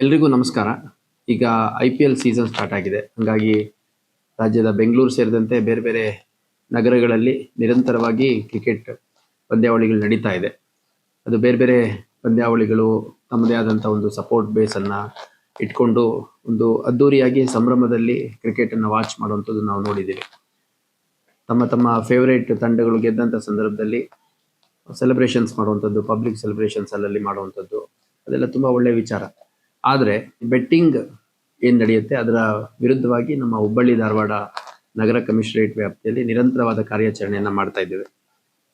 ಎಲ್ರಿಗೂ ನಮಸ್ಕಾರ. ಈಗ I P L season start ಆಗಿದೆ. ಹಂಗಾಗಿ ರಾಜ್ಯದ ಬೆಂಗಳೂರು ಸೇರಿದಂತೆ ಬೇರೆ ಬೇರೆ ನಗರಗಳಲ್ಲಿ ನಿರಂತರವಾಗಿ ಕ್ರಿಕೆಟ್ ಪಂದ್ಯಾವಳಿಗಳು ನಡೀತಾ ಇದೆ. ಅದು ಬೇರೆ ಬೇರೆ ಪಂದ್ಯಾವಳಿಗಳು, ತಮ್ಮದೇ ಆದಂಥ ಒಂದು ಸಪೋರ್ಟ್ ಬೇಸನ್ನು ಇಟ್ಕೊಂಡು ಒಂದು ಅದ್ದೂರಿಯಾಗಿ ಸಂಭ್ರಮದಲ್ಲಿ ಕ್ರಿಕೆಟ್ ಅನ್ನು ವಾಚ್ ಮಾಡುವಂಥದ್ದು ನಾವು ನೋಡಿದ್ದೀವಿ. ತಮ್ಮ ತಮ್ಮ ಫೇವ್ರೇಟ್ ತಂಡಗಳು ಗೆದ್ದಂಥ ಸಂದರ್ಭದಲ್ಲಿ ಸೆಲೆಬ್ರೇಷನ್ಸ್ ಮಾಡುವಂಥದ್ದು ಪಬ್ಲಿಕ್ ಸೆಲೆಬ್ರೇಷನ್ಸ್ ಅಲ್ಲಲ್ಲಿ ಮಾಡುವಂಥದ್ದು, ಅದೆಲ್ಲ ತುಂಬಾ ಒಳ್ಳೆಯ ವಿಚಾರ. ಆದರೆ ಬೆಟ್ಟಿಂಗ್ ಏನ್ ನಡೆಯುತ್ತೆ? ಅದರ ವಿರುದ್ಧವಾಗಿ ನಮ್ಮ ಹುಬ್ಬಳ್ಳಿ ಧಾರವಾಡ ನಗರ ಕಮಿಷನರೇಟ್ ವ್ಯಾಪ್ತಿಯಲ್ಲಿ ನಿರಂತರವಾದ ಕಾರ್ಯಾಚರಣೆಯನ್ನ ಮಾಡ್ತಾ ಇದ್ದೇವೆ.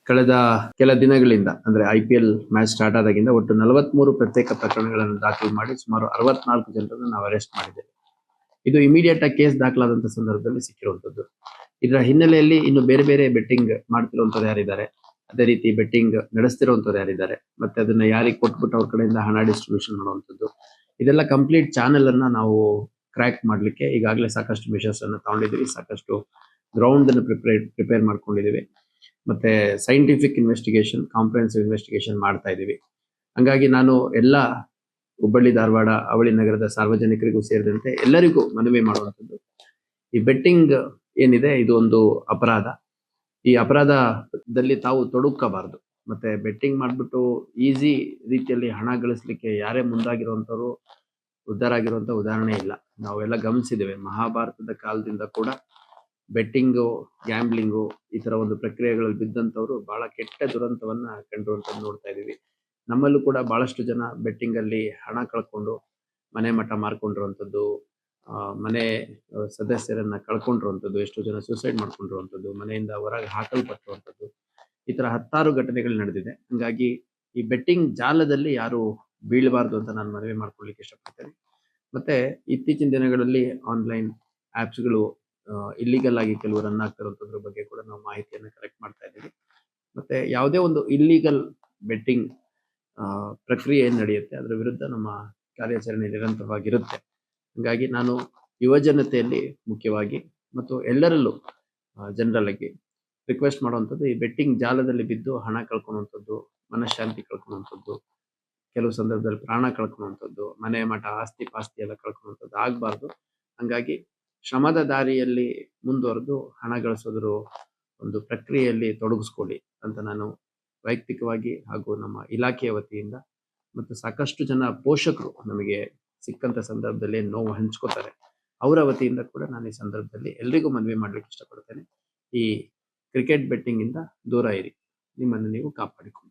ಕಳೆದ ಕೆಲ ದಿನಗಳಿಂದ, ಅಂದ್ರೆ ಐ ಮ್ಯಾಚ್ ಸ್ಟಾರ್ಟ್ ಆದಾಗಿಂದ ಒಟ್ಟು ನಲವತ್ಮೂರು ಪ್ರತ್ಯೇಕ ಪ್ರಕರಣಗಳನ್ನು ದಾಖಲು ಮಾಡಿ ಸುಮಾರು ಅರವತ್ನಾಲ್ಕು ಜನರನ್ನು ನಾವು ಅರೆಸ್ಟ್ ಮಾಡಿದ್ದೇವೆ. ಇದು ಇಮಿಡಿಯೇಟ್ ಆಗಿ ಕೇಸ್ ದಾಖಲಾದಂತ ಸಂದರ್ಭದಲ್ಲಿ ಸಿಕ್ಕಿರುವಂತದ್ದು. ಇದರ ಹಿನ್ನೆಲೆಯಲ್ಲಿ ಇನ್ನು ಬೇರೆ ಬೇರೆ ಬೆಟ್ಟಿಂಗ್ ಮಾಡ್ತಿರುವಂತವ್ರು ಯಾರಿದ್ದಾರೆ? ಅದೇ ರೀತಿ ಬೆಟ್ಟಿಂಗ್ ನಡೆಸ್ತಿರುವಂತವ್ರು ಯಾರಿದ್ದಾರೆ? ಮತ್ತೆ ಅದನ್ನ ಯಾರಿಗೆ ಕೊಟ್ಬಿಟ್ಟು ಅವ್ರ ಕಡೆಯಿಂದ ಹಣ ಡಿಸ್ಟ್ರಿಬ್ಯೂಷನ್ ಮಾಡುವಂಥದ್ದು ಇದೆಲ್ಲ ಕಂಪ್ಲೀಟ್ ಚಾನೆಲ್ ಅನ್ನ ನಾವು ಕ್ರ್ಯಾಕ್ ಮಾಡ್ಲಿಕ್ಕೆ ಈಗಾಗಲೇ ಸಾಕಷ್ಟು ಮೆಷರ್ಸ್ ಅನ್ನು ತಗೊಂಡಿದ್ದೀವಿ, ಸಾಕಷ್ಟು ಗ್ರೌಂಡ್ ಅನ್ನು ಪ್ರಿಪೇರ್ ಪ್ರಿಪೇರ್ ಮಾಡ್ಕೊಂಡಿದ್ದೀವಿ. ಮತ್ತೆ ಸೈಂಟಿಫಿಕ್ ಇನ್ವೆಸ್ಟಿಗೇಷನ್ ಕಾಂಪ್ರಹೆನ್ಸಿವ್ ಇನ್ವೆಸ್ಟಿಗೇಷನ್ ಮಾಡ್ತಾ ಇದ್ದೀವಿ. ಹಂಗಾಗಿ ನಾನು ಎಲ್ಲ ಹುಬ್ಬಳ್ಳಿ, ಧಾರವಾಡ, ಅವಳಿ ನಗರದ ಸಾರ್ವಜನಿಕರಿಗೂ ಸೇರಿದಂತೆ ಎಲ್ಲರಿಗೂ ಮನವಿ ಮಾಡುವಂಥದ್ದು, ಈ ಬೆಟ್ಟಿಂಗ್ ಏನಿದೆ, ಇದು ಒಂದು ಅಪರಾಧ. ಈ ಅಪರಾಧದಲ್ಲಿ ತಾವು ತೊಡಕಬಾರದು. ಮತ್ತೆ ಬೆಟ್ಟಿಂಗ್ ಮಾಡ್ಬಿಟ್ಟು ಈಸಿ ರೀತಿಯಲ್ಲಿ ಹಣ ಗಳಿಸ್ಲಿಕ್ಕೆ ಯಾರೇ ಮುಂದಾಗಿರುವಂತವ್ರು ಉದ್ಧಾರ ಆಗಿರುವಂತ ಉದಾಹರಣೆ ಇಲ್ಲ. ನಾವೆಲ್ಲ ಗಮನಿಸಿದ್ದೇವೆ. ಮಹಾಭಾರತದ ಕಾಲದಿಂದ ಕೂಡ ಬೆಟ್ಟಿಂಗು ಗ್ಯಾಂಬ್ಲಿಂಗು ಈ ತರ ಒಂದು ಪ್ರಕ್ರಿಯೆಗಳಲ್ಲಿ ಬಿದ್ದಂತವ್ರು ಬಹಳ ಕೆಟ್ಟ ದುರಂತವನ್ನ ಕಂಡಿರುವಂಥದ್ದು ನೋಡ್ತಾ ಇದೀವಿ ನಮ್ಮಲ್ಲೂ ಕೂಡ ಬಹಳಷ್ಟು ಜನ ಬೆಟ್ಟಿಂಗ್ ಅಲ್ಲಿ ಹಣ ಕಳ್ಕೊಂಡು ಮನೆ ಮಠ ಮಾರ್ಕೊಂಡಿರುವಂತದ್ದು ಆ, ಮನೆ ಸದಸ್ಯರನ್ನ ಕಳ್ಕೊಂಡಿರುವಂತದ್ದು ಎಷ್ಟೋ ಜನ ಸೂಸೈಡ್ ಮಾಡ್ಕೊಂಡಿರುವಂತದ್ದು ಮನೆಯಿಂದ ಹೊರಗೆ ಹಾಕಲ್ಪಟ್ಟಿರುವಂತದ್ದು ಈ ತರ ಹತ್ತಾರು ಘಟನೆಗಳು ನಡೆದಿದೆ. ಹಂಗಾಗಿ ಈ ಬೆಟ್ಟಿಂಗ್ ಜಾಲದಲ್ಲಿ ಯಾರು ಬೀಳಬಾರ್ದು ಅಂತ ನಾನು ಮನವಿ ಮಾಡ್ಕೊಳ್ಳಿಕ್ಕೆ ಇಷ್ಟಪಡ್ತೇನೆ. ಮತ್ತೆ ಇತ್ತೀಚಿನ ದಿನಗಳಲ್ಲಿ ಆನ್ಲೈನ್ ಆಪ್ಸ್ಗಳು ಇಲ್ಲಿಗಲ್ ಆಗಿ ಕೆಲವು ರನ್ ಆಗ್ತಿರುವಂತದ್ರ ಬಗ್ಗೆ ಕೂಡ ನಾವು ಮಾಹಿತಿಯನ್ನು ಕಲೆಕ್ಟ್ ಮಾಡ್ತಾ ಇದ್ದೀವಿ. ಮತ್ತೆ ಯಾವುದೇ ಒಂದು ಇಲ್ಲಿಗಲ್ ಬೆಟ್ಟಿಂಗ್ ಪ್ರಕ್ರಿಯೆ ನಡೆಯುತ್ತೆ, ಅದರ ವಿರುದ್ಧ ನಮ್ಮ ಕಾರ್ಯಾಚರಣೆ ನಿರಂತರವಾಗಿರುತ್ತೆ. ಹಂಗಾಗಿ ನಾನು ಯುವಜನತೆಯಲ್ಲಿ ಮುಖ್ಯವಾಗಿ ಮತ್ತು ಎಲ್ಲರಲ್ಲೂ ಜನರಲ್ ರಿಕ್ವೆಸ್ಟ್ ಮಾಡುವಂಥದ್ದು, ಈ ಬೆಟ್ಟಿಂಗ್ ಜಾಲದಲ್ಲಿ ಬಿದ್ದು ಹಣ ಕಳ್ಕೊಳ್ಳುವಂಥದ್ದು ಮನಃಶಾಂತಿ ಕಳ್ಕೊಳ್ಳುವಂಥದ್ದು ಕೆಲವು ಸಂದರ್ಭದಲ್ಲಿ ಪ್ರಾಣ ಕಳ್ಕೊಳ್ಳುವಂಥದ್ದು ಮನೆ ಮಠ, ಆಸ್ತಿ ಪಾಸ್ತಿ ಎಲ್ಲ ಕಳ್ಕೊಳ್ಳುವಂಥದ್ದು ಆಗಬಾರ್ದು. ಹಂಗಾಗಿ ಶ್ರಮದ ದಾರಿಯಲ್ಲಿ ಮುಂದುವರೆದು ಹಣ ಗಳಿಸೋದ್ರ ಒಂದು ಪ್ರಕ್ರಿಯೆಯಲ್ಲಿ ತೊಡಗಿಸ್ಕೊಳ್ಳಿ ಅಂತ ನಾನು ವೈಯಕ್ತಿಕವಾಗಿ ಹಾಗೂ ನಮ್ಮ ಇಲಾಖೆಯ ವತಿಯಿಂದ ಮತ್ತು ಸಾಕಷ್ಟು ಜನ ಪೋಷಕರು ನಮಗೆ ಸಿಕ್ಕಂತ ಸಂದರ್ಭದಲ್ಲಿ ನೋವು ಹಂಚ್ಕೋತಾರೆ. ಅವರ ವತಿಯಿಂದ ಕೂಡ ನಾನು ಈ ಸಂದರ್ಭದಲ್ಲಿ ಎಲ್ರಿಗೂ ಮನವಿ ಮಾಡ್ಲಿಕ್ಕೆ ಇಷ್ಟಪಡ್ತೇನೆ. ಈ ಕ್ರಿಕೆಟ್ ಬೆಟ್ಟಿಂಗ್ ಇಂದ ದೂರ ಇರಿ. ನಿಮ್ಮನ್ನು ನೀವು ಕಾಪಾಡಿಕೊಳ್ಳಿ